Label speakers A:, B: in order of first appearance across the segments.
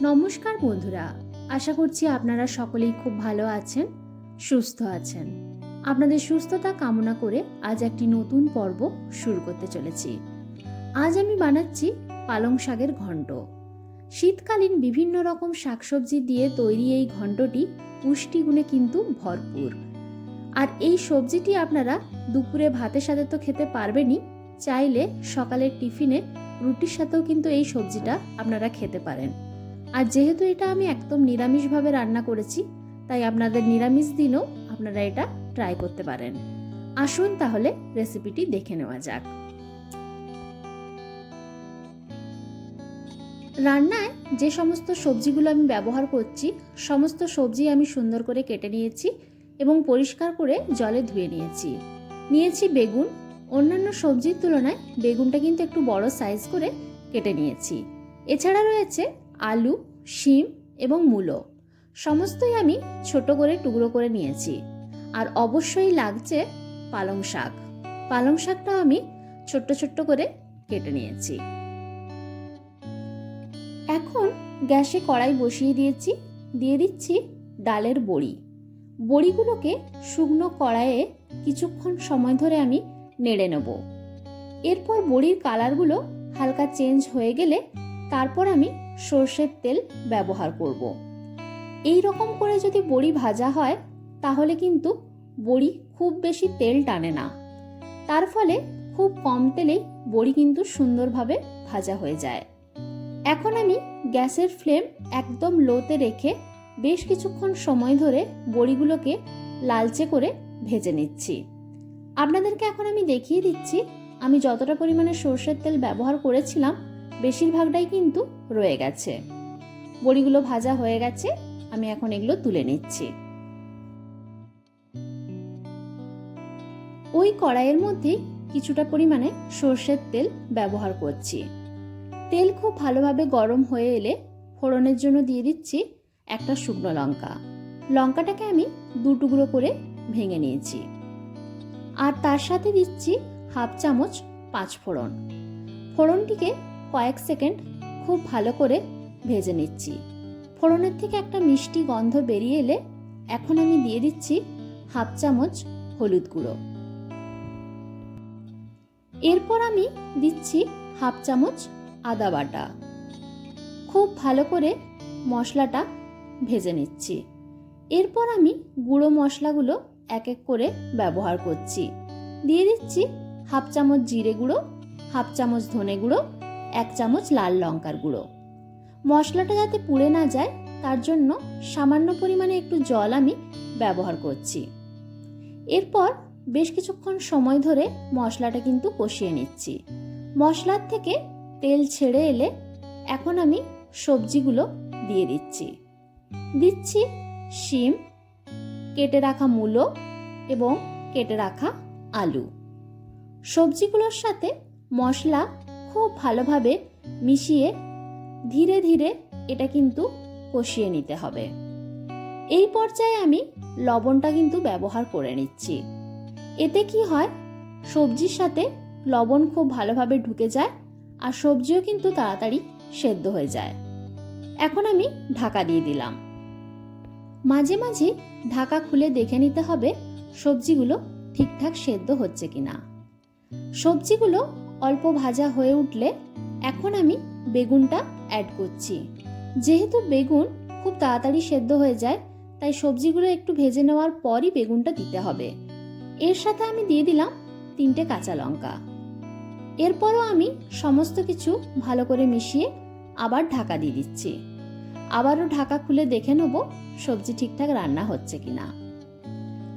A: নমস্কার বন্ধুরা, আশা করছি আপনারা সকলেই খুব ভালো আছেন, সুস্থ আছেন। আপনাদের সুস্থতা কামনা করে আজ একটি নতুন পর্ব শুরু করতে চলেছি। আজ আমি বানাচ্ছি পালং শাকের ঘন্ট শীতকালীন বিভিন্ন রকম শাকসবজি দিয়ে তৈরি এই ঘন্টটি পুষ্টিগুণে কিন্তু ভরপুর। আর এই সবজিটি আপনারা দুপুরে ভাতের সাথে তো খেতে পারবেনই, চাইলে সকালের টিফিনে রুটির সাথেও কিন্তু এই সবজিটা আপনারা খেতে পারেন। আর যেহেতু এটা আমি একদম নিরামিষভাবে রান্না করেছি, তাই আপনাদের নিরামিষ দিনও আপনারা এটা ট্রাই করতে পারেন। আসুন তাহলে রেসিপিটি দেখে নেওয়া যাক। রান্নায় যে সমস্ত সবজিগুলো আমি ব্যবহার করছি, সমস্ত সবজি আমি সুন্দর করে কেটে নিয়েছি এবং পরিষ্কার করে জলে ধুয়ে নিয়েছি। নিয়েছি বেগুন, অন্যান্য সবজির তুলনায় বেগুনটা কিন্তু একটু বড় সাইজ করে কেটে নিয়েছি। এছাড়া রয়েছে আলু, শিম এবং মূলো। সমস্তই আমি ছোট করে টুকরো করে নিয়েছি। আর অবশ্যই লাগছে পালং শাক। পালং শাকটাও আমি ছোট্ট ছোট্ট করে কেটে নিয়েছি। এখন গ্যাসে কড়াই বসিয়ে দিয়েছি। দিয়ে দিচ্ছি ডালের বড়ি। বড়িগুলোকে শুকনো কড়াইয়ে কিছুক্ষণ সময় ধরে আমি নেড়ে নেব। এরপর বড়ির কালারগুলো হালকা চেঞ্জ হয়ে গেলে তারপর আমি সর্ষের তেল ব্যবহার করব। এই রকম করে যদি বড়ি ভাজা হয়, তাহলে কিন্তু বড়ি খুব বেশি তেল টানে না। তার ফলে খুব কম তেলেই বড়ি কিন্তু সুন্দরভাবে ভাজা হয়ে যায়। এখন আমি গ্যাসের ফ্লেম একদম লোতে রেখে বেশ কিছুক্ষণ সময় ধরে বড়িগুলোকে লালচে করে ভেজে নিচ্ছি। আপনাদেরকে এখন আমি দেখিয়ে দিচ্ছি, আমি যতটা পরিমাণে সর্ষের তেল ব্যবহার করেছিলাম বেশিরভাগটাই কিন্তু রয়ে গেছে। বড়িগুলো ভাজা হয়ে গেছে, আমি এখন এগুলো তুলে নিচ্ছি। ওই কড়াইয়ের মধ্যে কিছুটা পরিমাণে সর্ষের তেল ব্যবহার করছি। তেল খুব ভালোভাবে গরম হয়ে এলে ফোড়নের জন্য দিয়ে দিচ্ছি একটা শুকনো লঙ্কা। লঙ্কাটাকে আমি দু টুকরো করে ভেঙে নিয়েছি। আর তার সাথে দিচ্ছি হাফ চামচ পাঁচ ফোড়ন ফোড়নটিকে কয়েক সেকেন্ড খুব ভালো করে ভেজে নিচ্ছি। ফোড়নের থেকে একটা মিষ্টি গন্ধ বেরিয়ে এলে এখন আমি দিয়ে দিচ্ছি হাফ চামচ হলুদ গুঁড়ো। এরপর আমি দিচ্ছি হাফ চামচ আদা বাটা। খুব ভালো করে মশলাটা ভেজে নিচ্ছি। এরপর আমি গুঁড়ো মশলাগুলো এক এক করে ব্যবহার করছি। দিয়ে দিচ্ছি হাফ চামচ জিরে গুঁড়ো, হাফ চামচ ধনে গুঁড়ো এক চামচ লাল লঙ্কার গুঁড়ো। মশলাটা যাতে পুড়ে না যায়, তার জন্য সামান্য পরিমাণে একটু জল আমি ব্যবহার করছি। এরপর বেশ কিছুক্ষণ সময় ধরে মশলাটা কিন্তু কষিয়ে নিচ্ছি। মশলার থেকে তেল ছেড়ে এলে এখন আমি সবজিগুলো দিয়ে দিচ্ছি। দিচ্ছি শিম, কেটে রাখা মূলো এবং কেটে রাখা আলু। সবজিগুলোর সাথে মশলা খুব ভালোভাবে মিশিয়ে ধীরে ধীরে এটা কিন্তু কষিয়ে নিতে হবে। এই পর্যায়ে আমি লবণটা কিন্তু ব্যবহার করে নিচ্ছি। এতে কি হয়, সবজির সাথে লবণ খুব ভালোভাবে ঢুকে যায় আর সবজিও কিন্তু তাড়াতাড়ি সেদ্ধ হয়ে যায়। এখন আমি ঢাকা দিয়ে দিলাম। মাঝে মাঝে ঢাকা খুলে দেখে নিতে হবে সবজিগুলো ঠিকঠাক সেদ্ধ হচ্ছে কিনা। সবজিগুলো অল্প ভাজা হয়ে উঠলে এখন আমি বেগুনটা অ্যাড করছি। যেহেতু বেগুন খুব তাড়াতাড়ি সেদ্ধ হয়ে যায়, তাই সবজিগুলো একটু ভেজে নেওয়ার পরই বেগুনটা দিতে হবে। এর সাথে আমি দিয়ে দিলাম তিনটে কাঁচা লঙ্কা। এরপরও আমি সমস্ত কিছু ভালো করে মিশিয়ে আবার ঢাকা দিয়ে দিচ্ছি। আবারও ঢাকা খুলে দেখে নেব সবজি ঠিকঠাক রান্না হচ্ছে কিনা।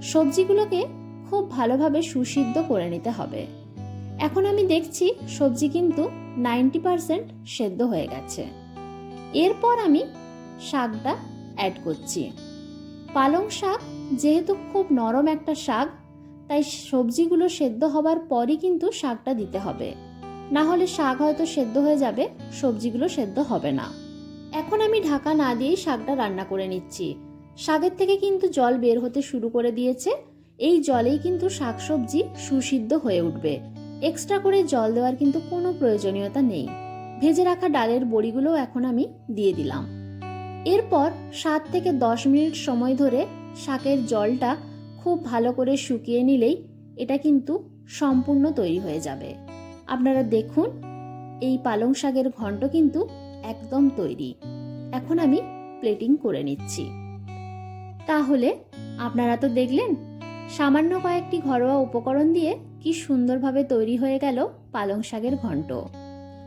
A: সবজিগুলোকে খুব ভালোভাবে সুসিদ্ধ করে নিতে হবে। এখন আমি দেখছি সবজি কিন্তু নাইনটি পারসেন্ট সেদ্ধ হয়ে গেছে। এরপর আমি শাকটা অ্যাড করছি। পালং শাক যেহেতু খুব নরম একটা শাক, তাই সবজিগুলো সেদ্ধ হবার পরই কিন্তু শাকটা দিতে হবে। না হলে শাক হয়তো সেদ্ধ হয়ে যাবে, সবজিগুলো সেদ্ধ হবে না। এখন আমি ঢাকা না দিয়েই শাকটা রান্না করে নিচ্ছি। শাকের থেকে কিন্তু জল বের হতে শুরু করে দিয়েছে। এই জলেই কিন্তু শাকসবজি সুসিদ্ধ হয়ে উঠবে। এক্সট্রা করে জল দেওয়ার কিন্তু কোনো প্রয়োজনীয়তা নেই। ভেজে রাখা ডালের বড়িগুলো এখন আমি দিয়ে দিলাম। এরপর সাত থেকে দশ মিনিট সময় ধরে শাকের জলটা খুব ভালো করে শুকিয়ে নিলেই এটা কিন্তু সম্পূর্ণ তৈরি হয়ে যাবে। আপনারা দেখুন, এই পালং শাকের ঘন্ট কিন্তু একদম তৈরি। এখন আমি প্লেটিং করে নিচ্ছি। তাহলে আপনারা তো দেখলেন, সামান্য কয়েকটি ঘরোয়া উপকরণ দিয়ে কি সুন্দরভাবে তৈরি হয়ে গেল পালং শাকের ঘন্ট।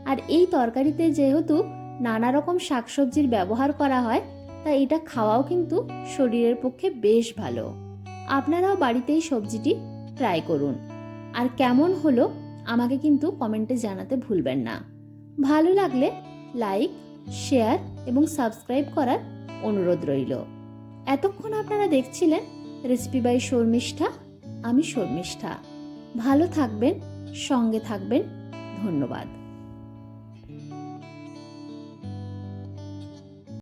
A: আর এই তরকারিতে যেহেতু নানা রকম শাকসবজির ব্যবহার করা হয়, তাই এটা খাওয়াও কিন্তু শরীরের পক্ষে বেশ ভালো। আপনারাও বাড়িতে এই সবজিটি ট্রাই করুন। আর কেমন হলো আমাকে কিন্তু কমেন্টে জানাতে ভুলবেন না। ভালো লাগলে লাইক, শেয়ার এবং সাবস্ক্রাইব করার অনুরোধ রইল। এতক্ষণ আপনারা দেখছিলেন রেসিপি বাই শর্মিষ্ঠা, আমি শর্মিষ্ঠা। ভালো থাকবেন সঙ্গে থাকবেন ধন্যবাদ।